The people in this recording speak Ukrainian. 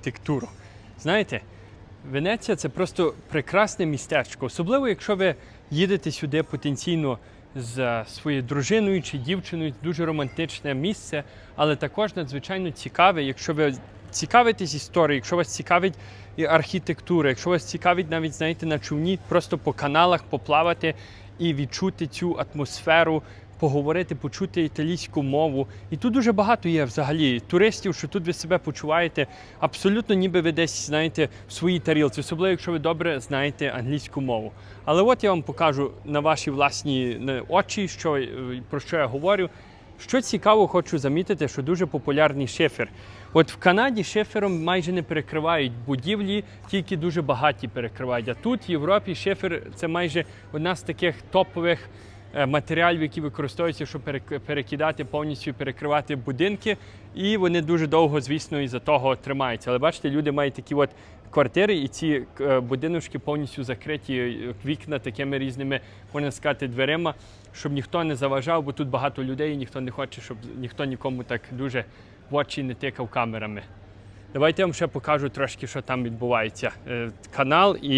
архітектуру. Знаєте, Венеція це просто прекрасне містечко, особливо якщо ви їдете сюди потенційно з е, своєю дружиною чи дівчиною, дуже романтичне місце, але також надзвичайно цікаве, якщо ви цікавитесь історією, якщо вас цікавить і архітектура, якщо вас цікавить навіть знаєте, на човні, просто по каналах поплавати і відчути цю атмосферу, поговорити, почути італійську мову. І тут дуже багато є взагалі туристів, що тут ви себе почуваєте абсолютно, ніби ви десь знаєте в своїй тарілці, особливо якщо ви добре знаєте англійську мову. Але от я вам покажу на ваші власні очі, що, е, про що я говорю. Що цікаво, хочу замітити, що дуже популярний шифер. От в Канаді шифером майже не перекривають будівлі, тільки дуже багаті перекривають. А тут в Європі шифер це майже одна з таких топових матеріалів, які використовуються, щоб перекидати повністю перекривати будинки. І вони дуже довго, звісно, із-за того тримаються. Але бачите, люди мають такі от квартири, і ці е, будиночки повністю закриті е, вікна такими різними, можна сказати, дверима, щоб ніхто не заважав, бо тут багато людей, і ніхто не хоче, щоб ніхто нікому так дуже в очі не тикав камерами. Давайте я вам ще покажу трошки, що там відбувається. Е, Канал і